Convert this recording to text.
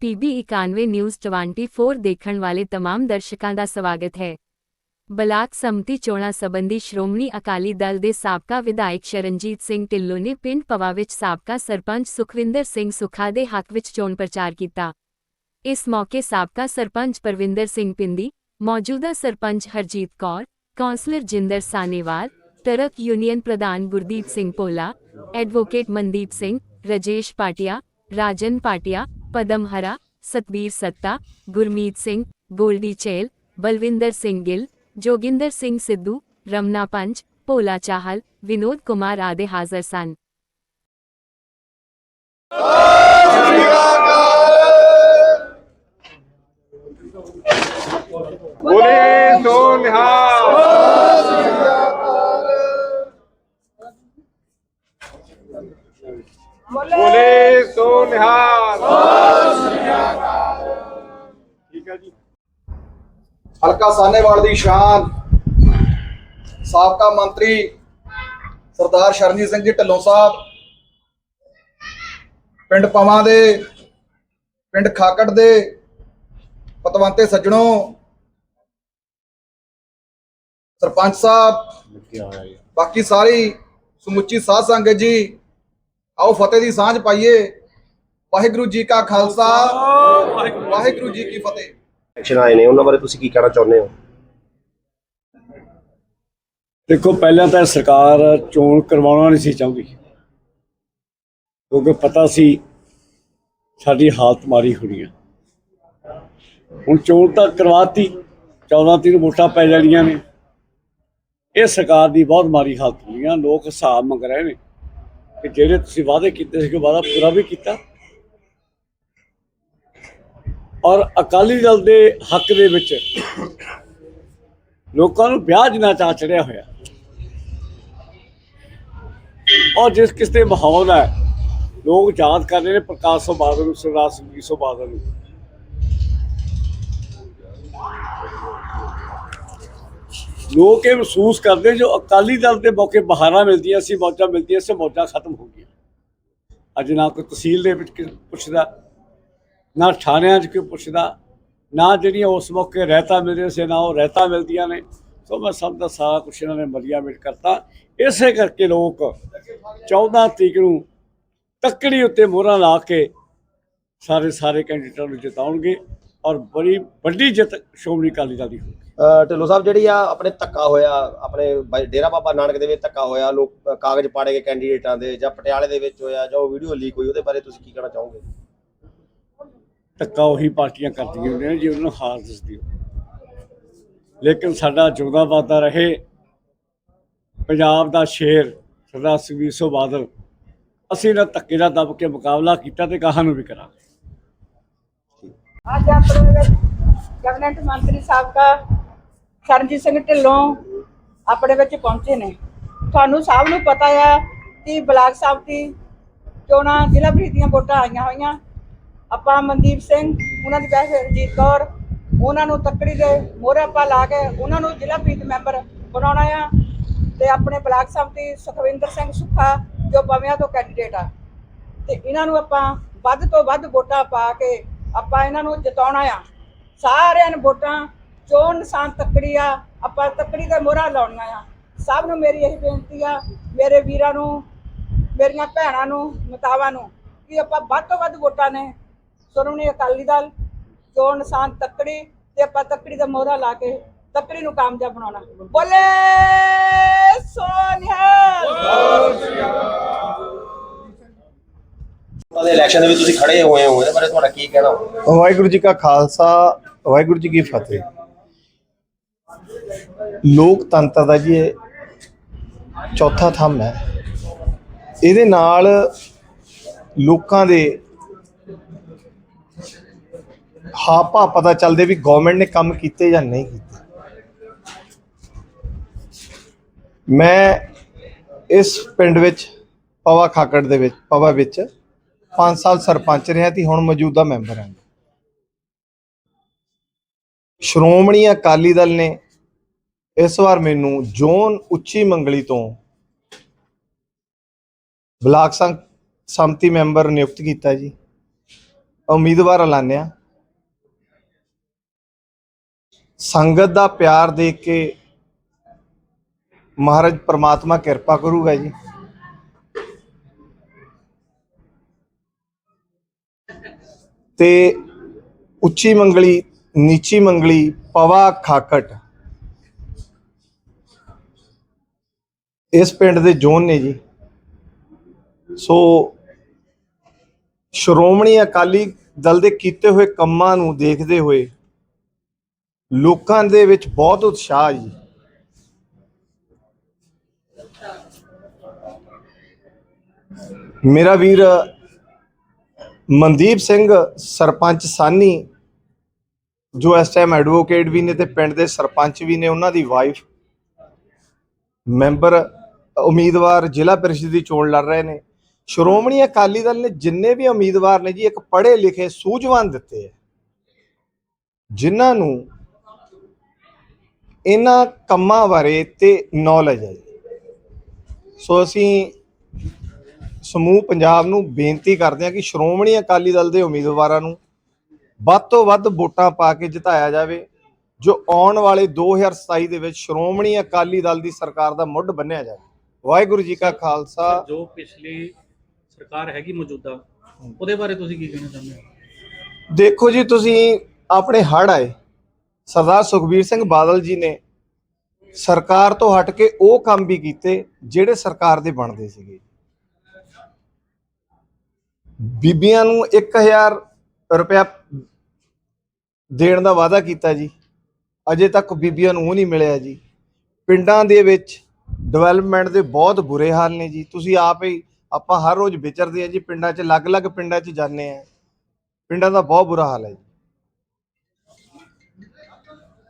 PB 91 news 24 ਦੇਖਣ ਵਾਲੇ तमाम ਦਰਸ਼ਕਾਂ ਦਾ ਸਵਾਗਤ ਹੈ ਬਲਾਕ ਸੰਮਤੀ ਚੋਣਾਂ ਸੰਬੰਧੀ ਸ਼੍ਰੋਮਣੀ ਅਕਾਲੀ ਦਲ ਦੇ ਸਾਬਕਾ ਵਿਧਾਇਕ ਸ਼ਰਨਜੀਤ ਸਿੰਘ ਢਿੱਲੋਂ ਨੇ ਪਿੰਡ ਪਵਾ ਵਿੱਚ ਸਾਬਕਾ ਸਰਪੰਚ ਸੁਖਵਿੰਦਰ ਸਿੰਘ ਸੁਖਾ ਦੇ ਹੱਕ ਵਿੱਚ ਚੋਣ ਪ੍ਰਚਾਰ ਕੀਤਾ ਇਸ ਮੌਕੇ ਸਾਬਕਾ ਸਰਪੰਚ ਪਰਵਿੰਦਰ ਸਿੰਘ ਪਿੰਦੀ ਮੌਜੂਦਾ sarpanch Harjeet Kaur councillor Jinder Sanewal truck union ਪ੍ਰਧਾਨ ਗੁਰਦੀਪ ਸਿੰਘ ਪੋਲਾ ਐਡਵੋਕੇਟ ਮਨਦੀਪ ਸਿੰਘ ਰਜੇਸ਼ ਪਾਟਿਆ ਰਾਜਨ ਪਾਟਿਆ ਪਦਮ ਹਰਾ ਸਤਬੀਰ ਸੱਤਾ ਗੁਰਮੀਤ ਸਿੰਘ ਗੋਲਡੀ ਚੇਲ ਬਲਵਿੰਦਰ ਸਿੰਘ ਗਿੱਲ ਜੋਗਿੰਦਰ ਸਿੰਘ ਸਿੱਧੂ ਰਮਨਾ ਪੰਚ ਭੋਲਾ ਚਾਹਲ ਵਿਨੋਦ ਕੁਮਾਰ ਆਦਿ ਹਾਜ਼ਰ ਸਨ ਬੋਲੇ ਸੋ ਹਲਕਾ ਸਾਨੇਵਾਲ ਦੀ ਸ਼ਾਨ। ਸਾਬਕਾ ਮੰਤਰੀ ਸਰਦਾਰ ਸ਼ਰਨਜੀਤ ਸਿੰਘ ਜੀ ਢਿੱਲੋਂ ਸਾਹਿਬ। ਪਿੰਡ ਪਵਾਂ ਦੇ ਪਿੰਡ ਖਾਕੜ ਦੇ ਪਤਵੰਤੇ ਸੱਜਣੋ। ਸਰਪੰਚ ਸਾਹਿਬ ਬਾਕੀ ਸਾਰੀ ਸਮੁੱਚੀ ਸਾਧ ਸੰਗਤ ਜੀ। ਆਓ ਫਤਿਹ ਦੀ ਸਾਂਝ ਪਾਈਏ। ਵਾਹਿਗੁਰੂ ਜੀ ਕਾ ਖਾਲਸਾ। ਵਾਹਿਗੁਰੂ ਜੀ ਕੀ ਫਤਿਹ। ਇਲੈਕਸ਼ਨ ਆਏ ਨੇ, ਉਹਨਾਂ ਬਾਰੇ ਤੁਸੀਂ ਕੀ ਕਹਿਣਾ ਚਾਹੁੰਦੇ ਹੋ? ਦੇਖੋ, ਪਹਿਲਾਂ ਤਾਂ ਸਰਕਾਰ ਚੋਣ ਕਰਵਾਉਣਾ ਨਹੀਂ ਸੀ ਚਾਹੁੰਦੀ। ਕਿਉਂਕਿ ਪਤਾ ਸੀ ਸਾਡੀ ਹਾਲਤ ਮਾਰੀ ਹੋਣੀ ਆ। ਹੁਣ ਚੋਣ ਤਾਂ ਕਰਵਾਤੀ 14 ਤਰੀਕ ਵੋਟਾਂ ਪੈ ਜਾਣੀਆਂ ਨੇ। ਇਹ ਸਰਕਾਰ ਦੀ ਬਹੁਤ ਮਾਰੀ ਹਾਲਤ ਹੋਣੀ ਆ, ਲੋਕ ਹਿਸਾਬ ਮੰਗ ਰਹੇ ਨੇ ਕਿ ਜਿਹੜੇ ਤੁਸੀਂ ਵਾਅਦੇ ਕੀਤੇ ਸੀ ਕਿ ਵਾਅਦਾ ਪੂਰਾ ਵੀ ਕੀਤਾ। ਔਰ ਅਕਾਲੀ ਦਲ ਦੇ ਹੱਕ ਦੇ ਵਿੱਚ ਲੋਕਾਂ ਨੂੰ ਵਿਆਹ ਜਿੰਨਾ ਚਾਅ ਚੜਿਆ ਹੋਇਆ। ਔਰ ਜਿਸ ਕਿਸ ਮਾਹੌਲ ਹੈ, ਲੋਕ ਯਾਦ ਕਰ ਰਹੇ ਨੇ ਪ੍ਰਕਾਸ਼ ਸਿੰਘ ਬਾਦਲ ਨੂੰ, ਸਰਦਾਰ ਸੁਖਬੀਰ ਸਿੰਘ ਬਾਦਲ ਨੂੰ। ਲੋਕ ਇਹ ਮਹਿਸੂਸ ਕਰਦੇ ਜੋ ਅਕਾਲੀ ਦਲ ਦੇ ਮੌਕੇ ਬਹਾਰਾਂ ਮਿਲਦੀਆਂ ਸੀ, ਮੌਜਾਂ ਮਿਲਦੀਆਂ ਸੀ, ਮੌਜਾਂ ਖਤਮ ਹੋ ਗਈਆਂ। ਅੱਜ ਨਾ ਕੋਈ ਤਹਿਸੀਲ ਦੇ ਵਿੱਚ ਪੁੱਛਦਾ। ਨਾ ਥਾਣਿਆਂ 'ਚ ਕੋਈ ਪੁੱਛਦਾ? ਨਾ ਜਿਹੜੀਆਂ ਉਸ ਮੌਕੇ ਰਹਿਤਾ ਮਿਲਦੀਆਂ ਸੀ, ਨਾ ਉਹ ਰਹਿਤਾ ਮਿਲਦੀਆਂ ਨੇ। ਸੋ ਮੈਂ ਸਭ ਦਾ ਸਾਰਾ ਕੁਛ ਇਹਨਾਂ ਨੇ ਮਰੀਆ ਮੇਟ ਕਰਤਾ। ਇਸੇ ਕਰਕੇ ਲੋਕ 14 ਤਰੀਕ ਨੂੰ ਤੱਕੜੀ ਉੱਤੇ ਮੋਹਰਾਂ ਲਾ ਕੇ ਸਾਰੇ ਸਾਰੇ ਕੈਂਡੀਡੇਟਾਂ ਨੂੰ ਜਿਤਾਉਣਗੇ ਔਰ ਬੜੀ ਵੱਡੀ ਜਿੱਤ ਸ਼੍ਰੋਮਣੀ ਅਕਾਲੀ ਦਲ ਦੀ ਹੋਊਗੀ। ਅਹ ਢਿੱਲੋਂ ਸਾਹਿਬ, ਜਿਹੜੀ ਆ ਆਪਣੇ ਧੱਕਾ ਹੋਇਆ, ਆਪਣੇ ਬਾਈ ਡੇਰਾ ਬਾਬਾ ਨਾਨਕ ਦੇ ਵਿੱਚ ਧੱਕਾ ਹੋਇਆ, ਲੋਕ ਕਾਗਜ਼ ਪਾੜੇ ਗਏ ਕੈਂਡੀਡੇਟਾਂ ਦੇ ਜਾਂ ਪਟਿਆਲੇ ਦੇ ਵਿੱਚ ਹੋਇਆ ਜਾਂ ਉਹ ਵੀਡੀਓ ਲੀਕ ਹੋਈ, ਉਹਦੇ ਬਾਰੇ ਤੁਸੀਂ ਕੀ ਕਹਿਣਾ ਚਾਹੋਗੇ? ਧੱਕਾ ਉਹੀ ਪਾਰਟੀਆਂ ਕਰਦੀਆਂ ਹੁੰਦੀਆਂ ਨੇ ਜੇ ਉਹਨਾਂ ਨੂੰ ਹਾਰ ਦਿਸਦੀ ਹੋ। ਲੇਕਿਨ ਸਾਡਾ ਜਿਉਂਦਾ ਵਾਦਾ ਰਹੇ ਪੰਜਾਬ ਦਾ ਸ਼ੇਰ ਸਰਦਾਰ ਸੁਖਬੀਰ ਸਿੰਘ ਬਾਦਲ। ਅਸੀਂ ਨਾ ਧੱਕੇ ਦਾ ਦਬ ਕੇ ਮੁਕਾਬਲਾ ਕੀਤਾ ਤੇ ਕਹਾਂ ਨੂੰ ਵੀ ਕਰਾਂਗੇ। ਅੱਜ ਆਪਣੇ ਕੈਬਨਿਟ ਮੰਤਰੀ ਸਾਬਕਾ ਸਰਨਜੀਤ ਸਿੰਘ ਢਿੱਲੋਂ ਆਪਣੇ ਵਿੱਚ ਪਹੁੰਚੇ ਨੇ। ਤੁਹਾਨੂੰ ਸਭ ਨੂੰ ਪਤਾ ਆ ਕਿ ਬਲਾਕ ਸੰਮਤੀ ਚੋਣਾਂ ਜ਼ਿਲ੍ਹਾ ਪ੍ਰੀਤ ਦੀਆਂ ਵੋਟਾਂ ਆਈਆਂ ਹੋਈਆਂ। ਆਪਾਂ ਮਨਦੀਪ ਸਿੰਘ, ਉਹਨਾਂ ਦੀ ਵੈਸੇ ਰਣਜੀਤ ਕੌਰ, ਉਹਨਾਂ ਨੂੰ ਤੱਕੜੀ ਦੇ ਮੋਹਰੇ ਆਪਾਂ ਲਾ ਕੇ ਉਹਨਾਂ ਨੂੰ ਜ਼ਿਲ੍ਹਾ ਪ੍ਰੀਤ ਮੈਂਬਰ ਬਣਾਉਣਾ ਆ ਤੇ ਆਪਣੇ ਬਲਾਕ ਸੰਮਤੀ ਸੁਖਵਿੰਦਰ ਸਿੰਘ ਸੁੱਖਾ, ਜੋ ਪਵਿਆਂ ਤੋਂ ਕੈਂਡੀਡੇਟ ਆ। ਤੇ ਇਹਨਾਂ ਨੂੰ ਆਪਾਂ ਵੱਧ ਤੋਂ ਵੱਧ ਵੋਟਾਂ ਪਾ ਕੇ ਆਪਾਂ ਇਹਨਾਂ ਨੂੰ ਜਿਤਾਉਣਾ ਆ। ਸਾਰਿਆਂ ਨੂੰ ਵੋਟਾਂ ਚੋਣ ਨਿਸ਼ਾਨ ਤੱਕੜੀ ਆ, ਆਪਾਂ ਤੱਕੜੀ ਦੇ ਮੋਹਰਾ ਲਾਉਣਾ ਆ। ਸਭ ਨੂੰ ਮੇਰੀ ਇਹ ਬੇਨਤੀ ਆ, ਮੇਰੇ ਵੀਰਾਂ ਨੂੰ, ਮੇਰੀਆਂ ਭੈਣਾਂ ਨੂੰ, ਮਤਾਵਾਂ ਨੂੰ, ਕਿ ਆਪਾਂ ਵੱਧ ਤੋਂ ਵੱਧ ਵੋਟਾਂ ਨੇ ਸ਼੍ਰੋਮਣੀ ਅਕਾਲੀ ਦਲ ਚੋਣ ਨਿਸ਼ਾਨ ਤੱਕੜੀ ਤੇ ਆਪਾਂ ਤੱਕੜੀ ਦਾ ਮੋਹਰਾ ਲਾ ਕੇ ਤੱਕੜੀ ਨੂੰ ਕਾਮਯਾਬ ਬਣਾਉਣਾ। ਬੋਲੇ ਸੋਨਿਹਾਲ! ਉਹਦੇ ਇਲੈਕਸ਼ਨ ਦੇ ਵਿੱਚ ਤੁਸੀਂ ਖੜੇ ਹੋਏ ਹੋ ਇਹਦੇ ਬਾਰੇ ਤੁਹਾਡਾ ਕੀ ਕਹਿਣਾ ਵਾਹਿਗੁਰੂ ਜੀ ਕਾ ਖਾਲਸਾ ਵਾਹਿਗੁਰੂ ਜੀ ਕੀ ਫਤਿਹ। ਲੋਕਤੰਤਰ ਦਾ ਜੀ ਇਹ ਚੌਥਾ ਥੰਮ ਹੈ। ਇਹਦੇ ਨਾਲ ਲੋਕਾਂ ਦੇ ਹਾਪਾ ਪਤਾ ਚੱਲਦੇ ਵੀ ਗਵਰਨਮੈਂਟ ਨੇ ਕੰਮ ਕੀਤੇ ਜਾਂ ਨਹੀਂ ਕੀਤੇ। ਮੈਂ ਇਸ ਪਿੰਡ ਵਿੱਚ, ਪਵਾ ਖਾਕੜ ਦੇ ਵਿੱਚ, ਪਵਾ ਵਿੱਚ 5 ਸਾਲ ਸਰਪੰਚ ਰਿਹਾ ਤੇ ਹੁਣ ਮੌਜੂਦਾ ਮੈਂਬਰ ਹਾਂ। ਸ਼੍ਰੋਮਣੀ ਅਕਾਲੀ ਦਲ ਨੇ ਇਸ ਵਾਰ ਮੈਨੂੰ ਜ਼ੋਨ ਉੱਚੀ ਮੰਗਲੀ ਤੋਂ ਬਲਾਕ ਸੰਘ ਸੰਮਤੀ ਮੈਂਬਰ ਨਿਯੁਕਤ ਕੀਤਾ ਜੀ। ਉਮੀਦਵਾਰ ਐਲਾਨਿਆ। ਸੰਗਤ ਦਾ ਪਿਆਰ ਦੇਖ ਕੇ ਮਹਾਰਾਜ ਪ੍ਰਮਾਤਮਾ ਕਿਰਪਾ ਕਰੂਗਾ ਜੀ। ਤੇ ਉੱਚੀ ਮੰਗਲੀ, ਨੀਚੀ ਮੰਗਲੀ, ਪਵਾ ਖਾਕਟ। ਇਸ ਪਿੰਡ ਦੇ ਜੋਨ ਨੇ ਜੀ। ਸੋ ਸ਼੍ਰੋਮਣੀ ਅਕਾਲੀ ਦਲ ਦੇ ਕੀਤੇ ਹੋਏ ਕੰਮਾਂ ਨੂੰ ਦੇਖਦੇ ਹੋਏ ਲੋਕਾਂ ਦੇ ਵਿੱਚ ਬਹੁਤ ਉਤਸ਼ਾਹ ਜੀ। ਮੇਰਾ ਵੀਰ ਮਨਦੀਪ ਸਿੰਘ, ਸਰਪੰਚ ਸਾਨੀ, ਜੋ ਇਸ ਟਾਈਮ ਐਡਵੋਕੇਟ ਵੀ ਨੇ ਤੇ ਪਿੰਡ ਦੇ ਸਰਪੰਚ ਵੀ ਨੇ, ਉਹਨਾਂ ਦੀ ਵਾਈਫ ਮੈਂਬਰ ਉਮੀਦਵਾਰ ਜ਼ਿਲ੍ਹਾ ਪਰਿਸ਼ਦ ਦੀ ਚੋਣ ਲੜ ਰਹੇ ਨੇ। ਸ਼੍ਰੋਮਣੀ ਅਕਾਲੀ ਦਲ ਨੇ ਜਿੰਨੇ ਵੀ ਉਮੀਦਵਾਰ ਨੇ ਜੀ, ਇੱਕ ਪੜ੍ਹੇ ਲਿਖੇ ਸੂਝਵਾਨ ਦਿੱਤੇ ਹੈ। ਜਿਨ੍ਹਾਂ ਨੂੰ ਇਹਨਾਂ ਕੰਮਾਂ ਬਾਰੇ ਤੇ ਨੌਲੇਜ ਹੈ। ਸੋ ਅਸੀਂ ਸਮੂਹ ਪੰਜਾਬ ਨੂੰ ਬੇਨਤੀ ਕਰਦੇ ਹਾਂ ਕਿ ਸ਼੍ਰੋਮਣੀ ਅਕਾਲੀ ਦਲ ਦੇ ਉਮੀਦਵਾਰਾਂ ਨੂੰ ਵੱਧ ਤੋਂ ਵੱਧ ਵੋਟਾਂ ਪਾ ਕੇ ਜਿਤਾਇਆ ਜਾਵੇ ਜੋ ਆਉਣ ਵਾਲੇ 2027 ਦੇ ਵਿੱਚ ਸ਼੍ਰੋਮਣੀ ਅਕਾਲੀ ਦਲ ਦੀ ਸਰਕਾਰ ਦਾ ਮੁੱਢ ਬੰਨਿਆ ਜਾਵੇ। ਵਾਹਿਗੁਰੂ ਜੀ ਕਾ ਖਾਲਸਾ। ਜੋ ਪਿਛਲੀ ਸਰਕਾਰ ਹੈਗੀ ਮੌਜੂਦਾ ਉਹਦੇ ਬਾਰੇ ਤੁਸੀਂ ਕੀ ਕਹਿਣਾ ਚਾਹੁੰਦੇ ਹੋ? ਦੇਖੋ ਜੀ ਤੁਸੀਂ ਆਪਣੇ ਹੜ ਆਏ। ਸਰਦਾਰ ਸੁਖਬੀਰ ਸਿੰਘ ਬਾਦਲ ਜੀ ਨੇ ਸਰਕਾਰ ਤੋਂ ਹਟ ਕੇ ਉਹ ਕੰਮ ਵੀ ਕੀਤੇ ਜਿਹੜੇ ਸਰਕਾਰ ਦੇ ਬਣਦੇ ਸੀਗੇ। ਬੀਬੀਆਂ ਨੂੰ 1000 ਰੁਪਇਆ ਦੇਣ ਦਾ ਵਾਅਦਾ ਕੀਤਾ ਜੀ। ਅਜੇ ਤੱਕ ਬੀਬੀਆਂ ਨੂੰ ਉਹ ਨਹੀਂ ਮਿਲਿਆ ਜੀ। ਪਿੰਡਾਂ ਦੇ ਵਿੱਚ ਡਿਵੈਲਪਮੈਂਟ ਦੇ ਬਹੁਤ ਬੁਰੇ ਹਾਲ ਨੇ ਜੀ। ਤੁਸੀਂ ਆਪ ਹੀ ਆਪਾਂ ਹਰ ਰੋਜ਼ ਵਿਚਰਦੇ ਆ ਜੀ। ਪਿੰਡਾਂ 'ਚ ਅਲੱਗ-ਅਲੱਗ ਪਿੰਡਾਂ 'ਚ ਜਾਂਦੇ ਆ ਪਿੰਡਾਂ ਦਾ ਬਹੁਤ ਬੁਰਾ ਹਾਲ ਹੈ ਜੀ।